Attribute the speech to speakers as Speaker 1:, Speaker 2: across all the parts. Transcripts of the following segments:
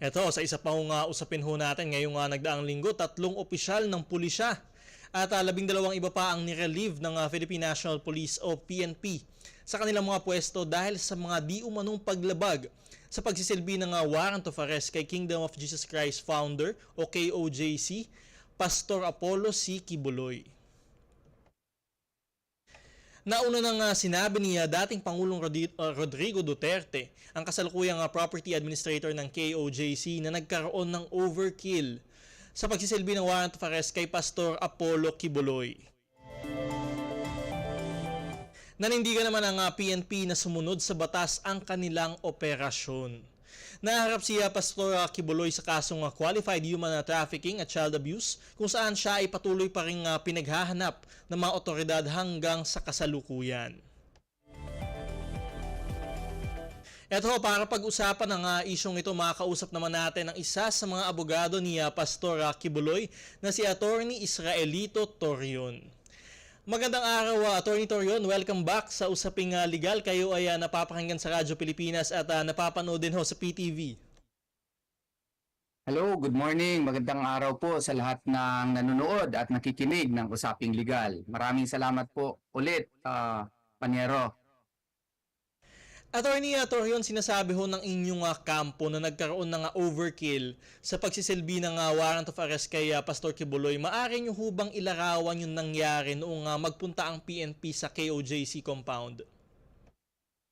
Speaker 1: Ito, sa isa pa hong uh, usapin ho natin ngayong uh, nagdaang linggo, tatlong opisyal ng pulisya at uh, labing dalawang iba pa ang nirelieve ng uh, Philippine National Police o PNP sa kanilang mga pwesto dahil sa mga di umanong paglabag sa pagsisilbi ng uh, warrant of arrest kay Kingdom of Jesus Christ founder o KOJC, Pastor Apollo C. Kibuloy. Nauna nang uh, sinabi ni uh, dating Pangulong uh, Rodrigo Duterte, ang kasalukuyang uh, property administrator ng KOJC na nagkaroon ng overkill sa pagsisilbi ng warrant of arrest kay Pastor Apollo Kibuloy. Nanindigan naman ang PNP na sumunod sa batas ang kanilang operasyon. Naharap siya Pastor uh, Kibuloy sa kasong qualified human trafficking at child abuse kung saan siya ay patuloy pa rin uh, pinaghahanap ng mga otoridad hanggang sa kasalukuyan. Eto para pag-usapan ng uh, isyong ito, makakausap naman natin ang isa sa mga abogado ni uh, Pastor uh, Kibuloy na si Attorney Israelito Torion. Magandang araw, uh, Attorney Torion. Welcome back sa Usaping uh, Legal. Kayo ay uh, napapakinggan sa Radyo Pilipinas at uh, napapanood din ho sa PTV.
Speaker 2: Hello, good morning. Magandang araw po sa lahat ng nanonood at nakikinig ng Usaping Legal. Maraming salamat po ulit, uh, Panyero.
Speaker 1: Attorney uh, Torion, sinasabi ho ng inyong uh, kampo na nagkaroon ng uh, overkill sa pagsisilbi ng uh, warrant of arrest kay uh, Pastor Kibuloy. Maari nyo hubang ilarawan yung nangyari noong uh, magpunta ang PNP sa KOJC compound?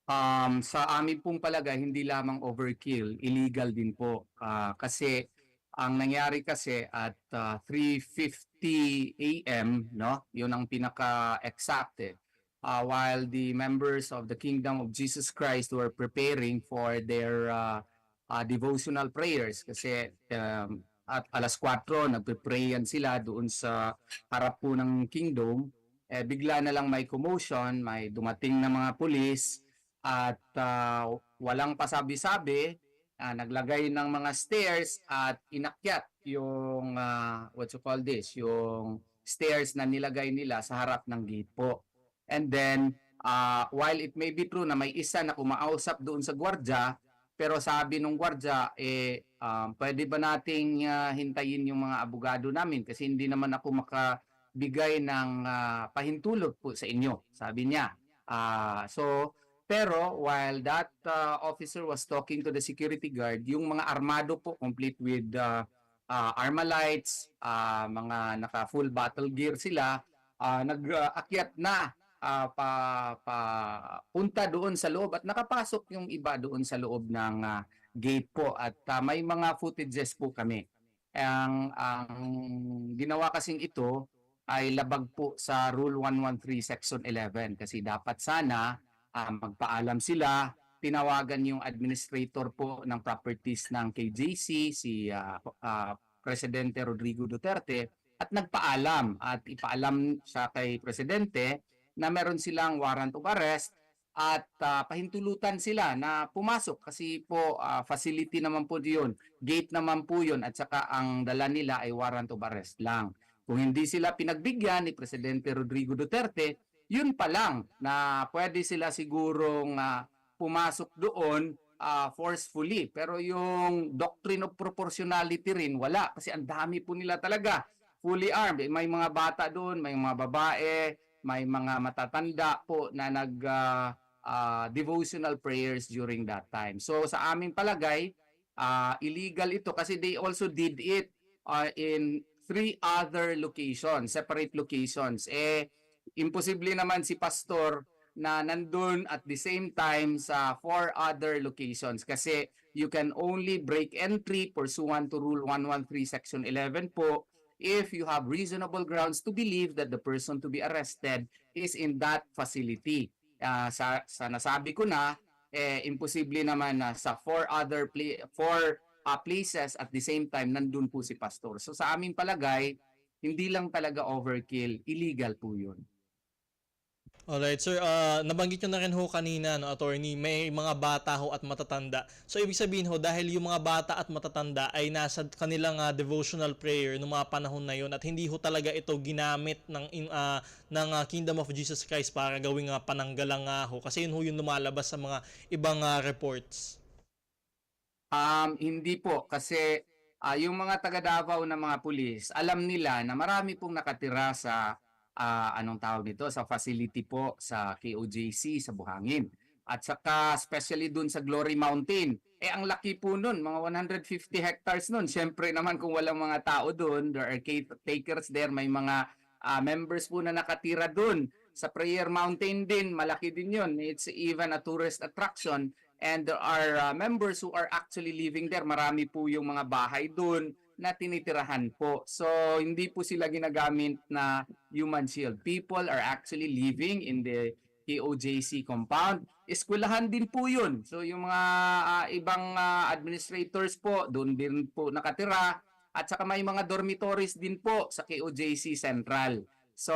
Speaker 2: Um, sa amin pong palagay, hindi lamang overkill, illegal din po. Ah, kasi ang nangyari kasi at ah, 3.50 a.m., no? yun ang pinaka-exact eh. Ah, while the members of the Kingdom of Jesus Christ were preparing for their ah, ah, devotional prayers. Kasi um, at alas 4 nagpe-prayan sila doon sa harap po ng kingdom. Eh bigla na lang may commotion may dumating na mga pulis at ah, walang pasabi-sabi. Ah, naglagay ng mga stairs at inakyat yung ah, what you call this? Yung stairs na nilagay nila sa harap ng gate po and then ah, while it may be true na may isa na kumausap doon sa gwardya pero sabi nung gwardya eh um, pwede ba nating ah, hintayin yung mga abogado namin? Kasi hindi naman ako makabigay ng ah, pahintulot po sa inyo sabi niya. Ah, so pero while that uh, officer was talking to the security guard, yung mga armado po complete with uh, uh, armalights, uh, mga naka full battle gear sila, uh, nag-akyat na uh, pa, pa punta doon sa loob at nakapasok yung iba doon sa loob ng uh, gate po at uh, may mga footages po kami. Ang ang ginawa kasing ito ay labag po sa Rule 113 Section 11 kasi dapat sana ah, magpaalam sila, tinawagan yung administrator po ng properties ng KJC, si ah, ah, Presidente Rodrigo Duterte, at nagpaalam at ipaalam sa kay Presidente na meron silang warrant of arrest at ah, pahintulutan sila na pumasok kasi po ah, facility naman po yun, gate naman po yun at saka ang dala nila ay warrant of arrest lang. Kung hindi sila pinagbigyan ni Presidente Rodrigo Duterte, yun pa lang na pwede sila sigurong ah, pumasok doon ah, forcefully. Pero yung doctrine of proportionality rin, wala. Kasi ang dami po nila talaga. Fully armed. Eh, May mga bata doon, may mga babae, may mga matatanda po na nag ah, ah, devotional prayers during that time. So sa aming palagay, ah, illegal ito kasi they also did it ah, in three other locations, separate locations. Eh, imposible naman si pastor na nandun at the same time sa four other locations kasi you can only break entry pursuant to Rule 113 Section 11 po if you have reasonable grounds to believe that the person to be arrested is in that facility. Ah, sa, sa nasabi ko na, eh, imposible naman na sa four other pla- four ah, places at the same time nandun po si pastor. So sa aming palagay, hindi lang talaga overkill, illegal po yun.
Speaker 1: Alright, sir. Uh, nabanggit nyo na rin ho kanina, no, attorney, may mga bata ho at matatanda. So, ibig sabihin ho, dahil yung mga bata at matatanda ay nasa kanilang uh, devotional prayer noong mga panahon na yun at hindi ho talaga ito ginamit ng, uh, ng uh, Kingdom of Jesus Christ para gawing uh, pananggalang nga ho. Kasi yun ho yung lumalabas sa mga ibang uh, reports.
Speaker 2: Um, hindi po kasi ah, yung mga taga Davao na mga pulis, alam nila na marami pong nakatira sa ah, anong tawag nito sa facility po sa KOJC sa Buhangin. At saka especially dun sa Glory Mountain. Eh ang laki po nun, mga 150 hectares nun. Siyempre naman kung walang mga tao dun, there are takers there, may mga ah, members po na nakatira dun. Sa Prayer Mountain din, malaki din yun. It's even a tourist attraction and there are uh, members who are actually living there. Marami po yung mga bahay doon na tinitirahan po. So, hindi po sila ginagamit na human shield. People are actually living in the KOJC compound. Eskwelahan din po yun. So, yung mga ah, ibang ah, administrators po, doon din po nakatira. At saka may mga dormitories din po sa KOJC Central. So,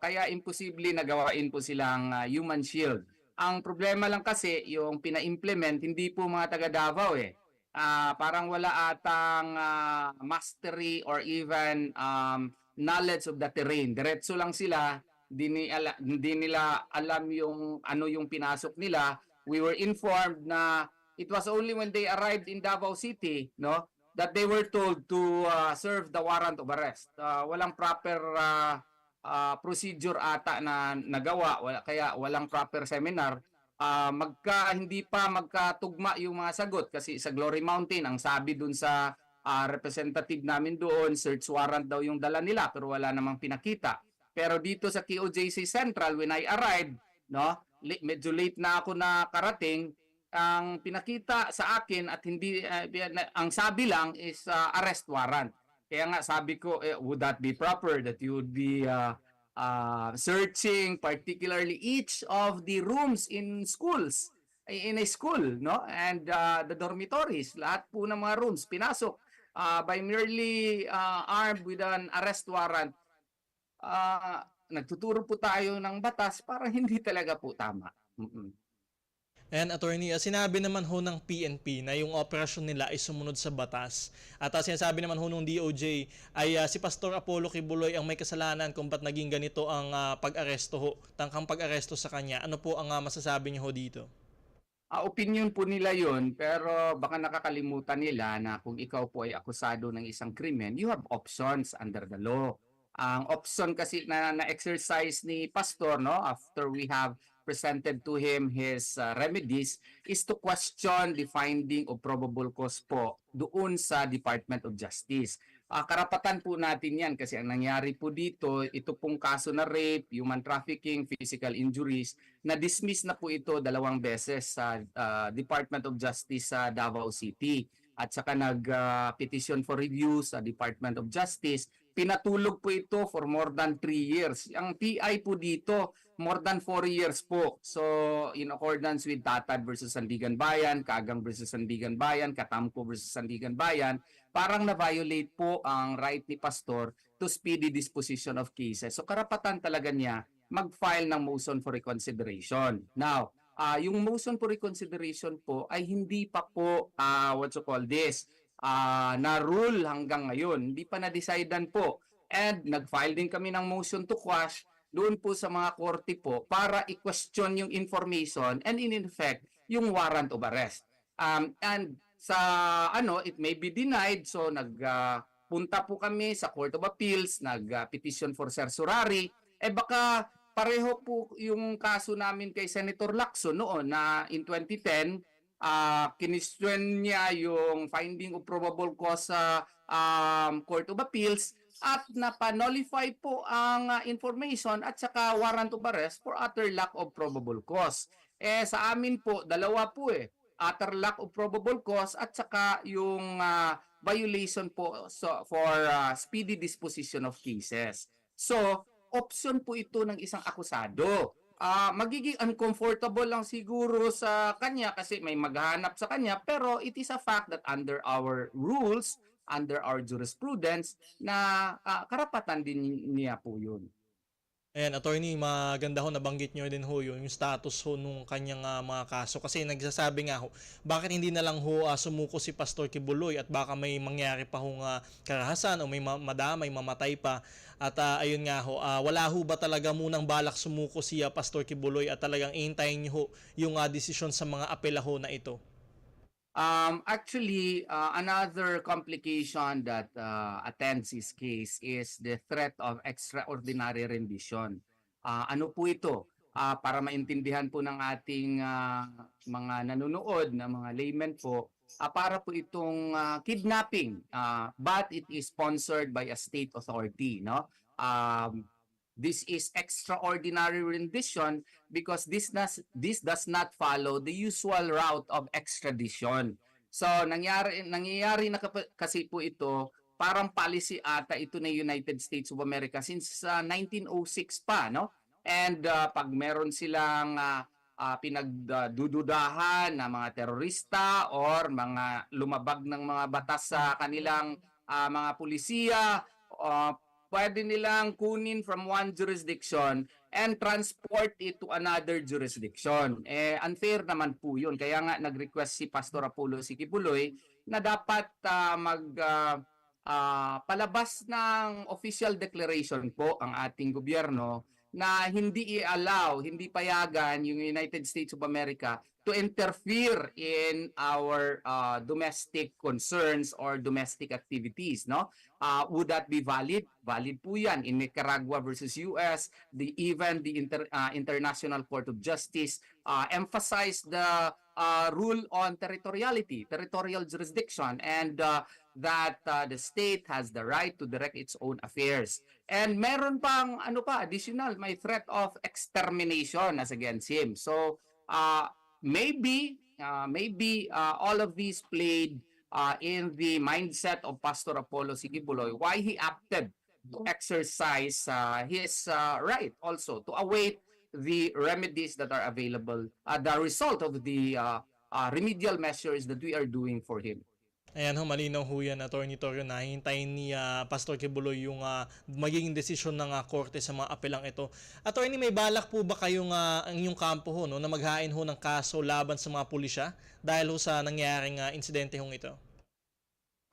Speaker 2: kaya imposible na gawain po silang ah, human shield. Ang problema lang kasi, yung pina-implement, hindi po mga taga Davao eh. Ah, parang wala atang ah, mastery or even um, knowledge of the terrain. Diretso lang sila, hindi, ni ala- hindi nila alam yung ano yung pinasok nila. We were informed na it was only when they arrived in Davao City, no, that they were told to ah, serve the warrant of arrest. Ah, walang proper ah, ah, procedure ata na nagawa wala kaya walang proper seminar Ah, magka hindi pa magkatugma yung mga sagot. Kasi sa Glory Mountain ang sabi dun sa ah, representative namin doon search warrant daw yung dala nila pero wala namang pinakita. Pero dito sa KOJC Central when I arrived no medyo late na ako na karating ang pinakita sa akin at hindi na- ang sabi lang is ah, arrest warrant. Kaya nga sabi ko, eh, would that be proper that you would be uh, uh, searching particularly each of the rooms in schools, in a school, no? And uh, the dormitories, lahat po ng mga rooms, pinasok uh, by merely uh, armed with an arrest warrant. Uh, nagtuturo po tayo ng batas para hindi talaga po tama. Mm-mm.
Speaker 1: And attorney, ah, sinabi naman ho ng PNP na yung operasyon nila ay sumunod sa batas. At ah, sinasabi naman ho ng DOJ ay ah, si Pastor Apollo Kibuloy ang may kasalanan kung ba't naging ganito ang ah, pag-aresto ho, tangkang pag-aresto sa kanya. Ano po ang ah, masasabi niyo ho dito?
Speaker 2: Ah, opinion po nila yun, pero baka nakakalimutan nila na kung ikaw po ay akusado ng isang krimen, you have options under the law. Ang option kasi na na-exercise ni Pastor, no, after we have presented to him his uh, remedies, is to question the finding of probable cause po doon sa Department of Justice. Ah, karapatan po natin yan kasi ang nangyari po dito, ito pong kaso na rape, human trafficking, physical injuries, na-dismiss na po ito dalawang beses sa ah, Department of Justice sa Davao City. At saka nag-petition for review sa Department of Justice. Pinatulog po ito for more than 3 years. Ang PI po dito, more than 4 years po. So, in accordance with Tatad versus Sandigan Bayan, Kagang versus Sandigan Bayan, Katamko versus Sandigan Bayan, parang na-violate po ang right ni Pastor to speedy disposition of cases. So, karapatan talaga niya mag-file ng motion for reconsideration. Now, ah yung motion for reconsideration po ay hindi pa po ah what you call this ah na rule hanggang ngayon. Hindi pa na-decidean po. And nag-file din kami ng motion to quash doon po sa mga korte po para i-question yung information and in effect yung warrant of arrest. Um, and sa ano, it may be denied so nag ah, punta po kami sa Court of Appeals, nag-petition for certiorari, eh baka pareho po yung kaso namin kay Senator Lacson noon na in 2010, ah kinistuen niya yung finding of probable cause sa um, Court of Appeals at napanolify po ang ah, information at saka warrant of arrest for utter lack of probable cause. Eh sa amin po, dalawa po eh. Utter lack of probable cause at saka yung ah, violation po so, for ah, speedy disposition of cases. So, option po ito ng isang akusado. Ah, magiging uncomfortable lang siguro sa kanya kasi may maghanap sa kanya pero it is a fact that under our rules, under our jurisprudence na ah, karapatan din niya po 'yun.
Speaker 1: Ayan, attorney, maganda ho, nabanggit nyo din ho yun, yung status ho nung kanyang ah, mga kaso. Kasi nagsasabi nga ho, bakit hindi na lang ho ah, sumuko si Pastor Kibuloy at baka may mangyari pa hong ah, karahasan o may ma- madamay, mamatay pa. At ah, ayun nga ho, ah, wala ho ba talaga munang balak sumuko si ah, Pastor Kibuloy at talagang ihintayin nyo ho yung ah, desisyon sa mga apela ho na ito?
Speaker 2: Um, actually, uh, another complication that uh, attends this case is the threat of extraordinary rendition. Ah, ano po ito? Ah, para maintindihan po ng ating ah, mga nanonood na mga laymen po, ah, para po itong ah, kidnapping, ah, but it is sponsored by a state authority, no? Um, this is extraordinary rendition because this does this does not follow the usual route of extradition. So nangyari nangyayari na kasi po ito parang policy ata ito ng United States of America since uh, 1906 pa no. And uh, pag meron silang uh, uh, pinagdududahan na mga terorista or mga lumabag ng mga batas sa kanilang uh, mga pulisiya uh, pwede nilang kunin from one jurisdiction and transport it to another jurisdiction. Eh, unfair naman po yun. Kaya nga nag-request si Pastor Apollo Sikipuloy na dapat ah, mag ah, ah, palabas ng official declaration po ang ating gobyerno na hindi i-allow, hindi payagan yung United States of America to interfere in our uh, domestic concerns or domestic activities, no? Uh, would that be valid? Valid po yan in Nicaragua versus US. The even the inter, uh, International Court of Justice uh, emphasized the uh, rule on territoriality, territorial jurisdiction, and uh, that uh, the state has the right to direct its own affairs. And meron pang ano pa additional, may threat of extermination as against him. So uh, maybe uh, maybe uh, all of these played uh, in the mindset of Pastor Apollo Sigibuloy why he opted to exercise uh, his uh, right also to await the remedies that are available uh, the result of the uh, uh, remedial measures that we are doing for him
Speaker 1: Ayan ho, malinaw ho yan, Attorney Torio, na hintayin ni ah, Pastor Kibuloy yung ah, magiging desisyon ng ah, korte sa mga apelang ito. Attorney, may balak po ba kayong ah, ang inyong kampo ho, no, na maghain ho ng kaso laban sa mga pulisya dahil ho sa nangyaring ah, insidente hong ito?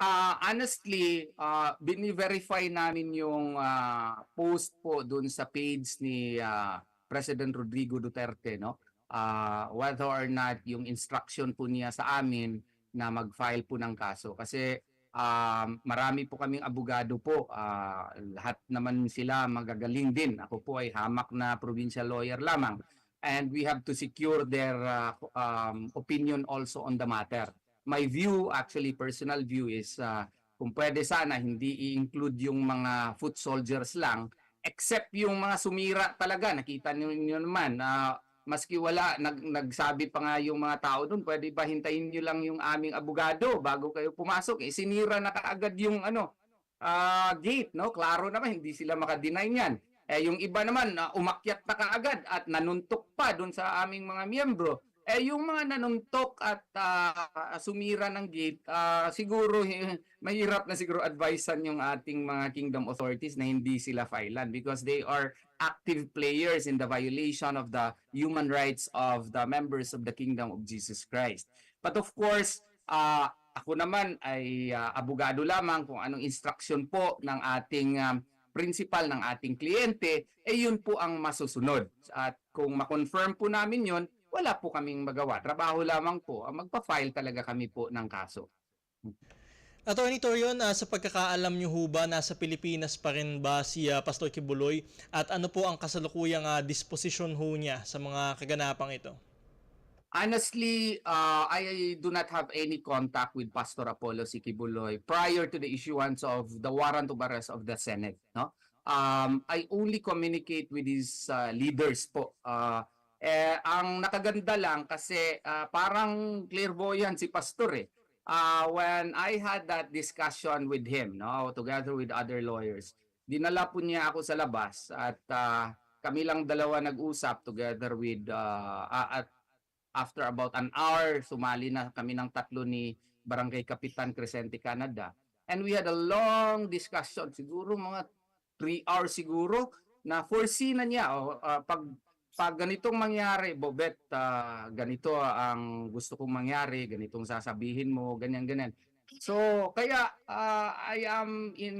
Speaker 2: Ah, honestly, uh, bini-verify namin yung ah, post po dun sa page ni ah, President Rodrigo Duterte, no? Ah, whether or not yung instruction po niya sa amin na mag-file po ng kaso. Kasi um, marami po kaming abogado po. Ah, lahat naman sila magagaling din. Ako po ay hamak na provincial lawyer lamang. And we have to secure their ah, um, opinion also on the matter my view, actually personal view is uh, kung pwede sana hindi i-include yung mga foot soldiers lang except yung mga sumira talaga. Nakita niyo naman na maski wala nag, nagsabi pa nga yung mga tao doon, pwede ba hintayin niyo lang yung aming abogado bago kayo pumasok? Eh sinira na kaagad yung ano ah, gate, no? Klaro naman hindi sila makadeny niyan. Eh yung iba naman na umakyat na kaagad at nanuntok pa doon sa aming mga miyembro. Eh yung mga nanuntok at ah, sumira ng gate, ah, siguro mahirap na siguro advisean yung ating mga kingdom authorities na hindi sila filean because they are active players in the violation of the human rights of the members of the kingdom of Jesus Christ. But of course, ah, ako naman ay ah, abogado lamang kung anong instruction po ng ating um, principal ng ating kliyente, eh yun po ang masusunod. At kung ma-confirm po namin yun, wala po kaming magawa. Trabaho lamang po. Magpa-file talaga kami po ng kaso.
Speaker 1: Attorney Torion, ah, sa pagkakaalam niyo ho ba, nasa Pilipinas pa rin ba si ah, Pastor Kibuloy at ano po ang kasalukuyang ah, disposisyon ho niya sa mga kaganapang ito?
Speaker 2: Honestly, uh, I do not have any contact with Pastor Apollo Sikibuloy prior to the issuance of the warrant of arrest of the Senate. No? Um, I only communicate with his uh, leaders po. Uh, eh, ang nakaganda lang kasi uh, parang clairvoyant si Pastor eh. Uh, when I had that discussion with him, no, together with other lawyers, dinala po niya ako sa labas at uh, kami lang dalawa nag-usap together with uh, uh, at after about an hour, sumali na kami ng tatlo ni Barangay Kapitan Crescente Canada. And we had a long discussion, siguro mga 3 hours siguro, na foresee na niya, oh, ah, pag, pag ganitong mangyari, Bobet, ah, ganito ang gusto kong mangyari, ganitong sasabihin mo, ganyan-ganyan. So, kaya ah, I am in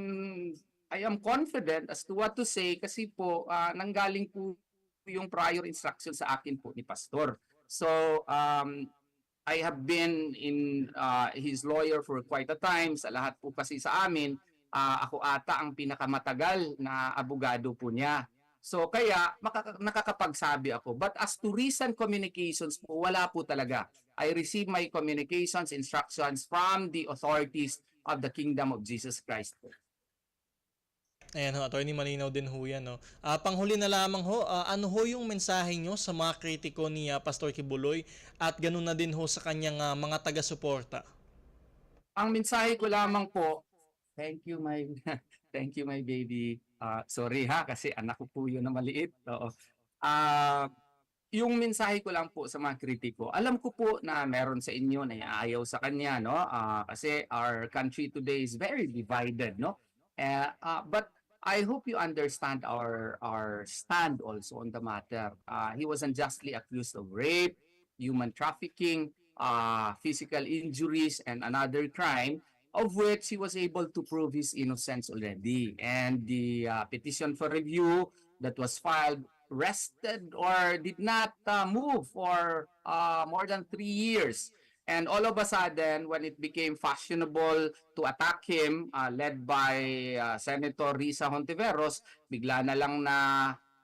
Speaker 2: I am confident as to what to say kasi po ah, nanggaling po yung prior instruction sa akin po ni pastor. So, um, I have been in uh, his lawyer for quite a time. Sa lahat po kasi sa amin, ah, ako ata ang pinakamatagal na abogado po niya. So kaya makaka- nakakapagsabi ako. But as to recent communications po, wala po talaga. I receive my communications, instructions from the authorities of the Kingdom of Jesus Christ.
Speaker 1: Ayan ho, attorney malinaw din ho yan. No? Ah, panghuli na lamang ho, ah, ano ho yung mensahe nyo sa mga kritiko ni ah, Pastor Kibuloy at ganun na din ho sa kanyang ah, mga taga-suporta?
Speaker 2: Ang mensahe ko lamang po, thank you my thank you my baby. Ah, sorry ha kasi anak ko po yun na maliit. Oo. Ah, yung mensahe ko lang po sa mga kritiko. Alam ko po na meron sa inyo na ayaw sa kanya no Ah, kasi our country today is very divided no. Eh, ah, but I hope you understand our our stand also on the matter. Ah, he was unjustly accused of rape, human trafficking, uh, physical injuries and another crime of which he was able to prove his innocence already. And the uh, petition for review that was filed rested or did not uh, move for uh, more than three years. And all of a sudden, when it became fashionable to attack him, uh, led by uh, Senator Risa Hontiveros, bigla na lang na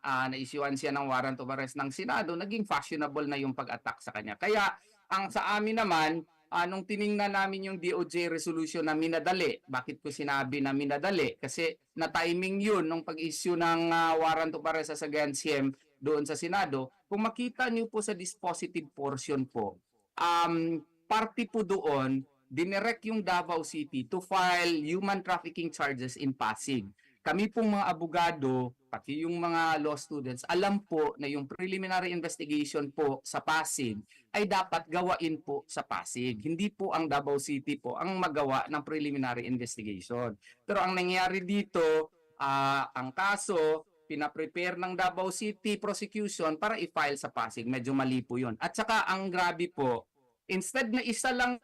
Speaker 2: uh, na-issuean siya ng warrant of arrest ng Senado, naging fashionable na yung pag-attack sa kanya. Kaya ang sa amin naman, uh, nung tiningnan namin yung DOJ resolution na minadali, bakit ko sinabi na minadali? Kasi na-timing yun nung pag-issue ng uh, warrant of arrest against him doon sa Senado. Kung makita niyo po sa dispositive portion po, um, party po doon, dinirect yung Davao City to file human trafficking charges in Pasig. Kami pong mga abogado, pati yung mga law students, alam po na yung preliminary investigation po sa Pasig ay dapat gawain po sa Pasig. Hindi po ang Davao City po ang magawa ng preliminary investigation. Pero ang nangyari dito, ah, ang kaso, pinaprepare ng Davao City prosecution para i-file sa Pasig. Medyo mali po yun. At saka ang grabe po, instead na isa lang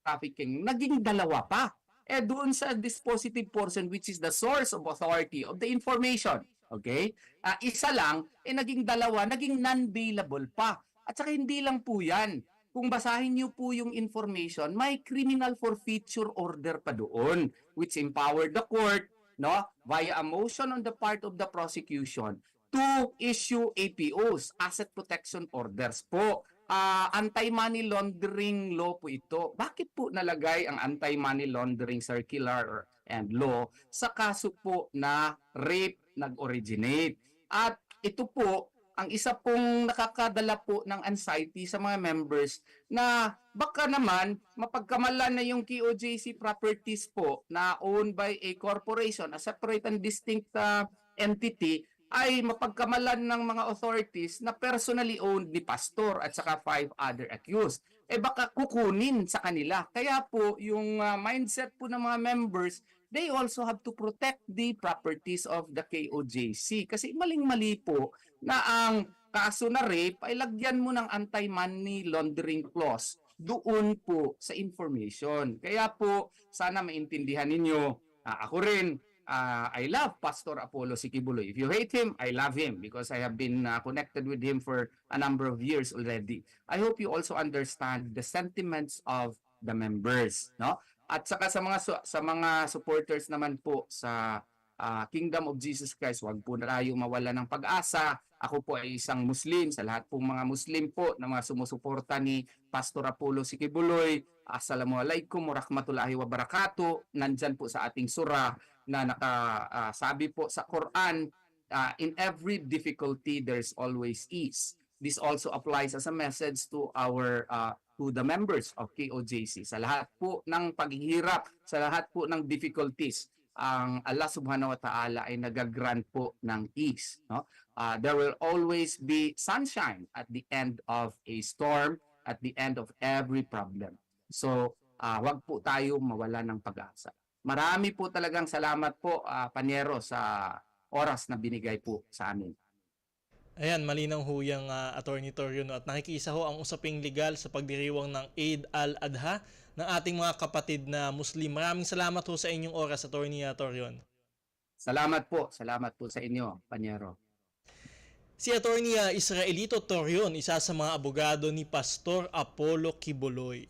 Speaker 2: trafficking, naging dalawa pa. Eh doon sa dispositive portion which is the source of authority of the information. Okay? Ah, isa lang, eh naging dalawa, naging non-bailable pa. At saka hindi lang po yan. Kung basahin niyo po yung information, may criminal forfeiture order pa doon which empowered the court no via a motion on the part of the prosecution to issue APOs, asset protection orders po. Ah, anti-money laundering law po ito. Bakit po nalagay ang anti-money laundering circular and law sa kaso po na rape nag-originate? At ito po ang isa pong nakakadala po ng anxiety sa mga members na baka naman mapagkamalan na yung KOJC properties po na owned by a corporation, a separate and distinct uh, entity ay mapagkamalan ng mga authorities na personally owned ni pastor at saka five other accused. Eh baka kukunin sa kanila. Kaya po yung uh, mindset po ng mga members, they also have to protect the properties of the KOJC. Kasi maling-mali po na ang kaso na rape ay lagyan mo ng anti-money laundering clause doon po sa information. Kaya po, sana maintindihan ninyo, ah, ako rin, uh, I love Pastor Apollo Sikibuloy. If you hate him, I love him because I have been uh, connected with him for a number of years already. I hope you also understand the sentiments of the members, no? At saka sa mga sa mga supporters naman po sa uh, Kingdom of Jesus Christ, wag po na tayo mawala ng pag-asa. Ako po ay isang Muslim, sa lahat pong mga Muslim po na mga sumusuporta ni Pastor Apollo Sikibuloy. Assalamualaikum warahmatullahi wabarakatuh. Nandyan po sa ating surah na nakasabi po sa Quran, uh, in every difficulty there's always ease. This also applies as a message to our uh, to the members of KOJC. Sa lahat po ng paghihirap, sa lahat po ng difficulties, ang Allah Subhanahu wa Ta'ala ay nagagrant po ng ease. No? Uh, there will always be sunshine at the end of a storm, at the end of every problem. So, uh, wag po tayo mawala ng pag-asa. Marami po talagang salamat po, uh, Panyero, sa oras na binigay po sa amin.
Speaker 1: Ayan, malinaw ho yung uh, Attorney Torion no? at nakikiisa ho ang usaping legal sa pagdiriwang ng Eid al-Adha ng ating mga kapatid na Muslim. Maraming salamat ho sa inyong oras, uh, Torion.
Speaker 2: Salamat po, salamat po sa inyo, Panyero.
Speaker 1: Si Atty. Israelito Torion, isa sa mga abogado ni Pastor Apollo Kibuloy.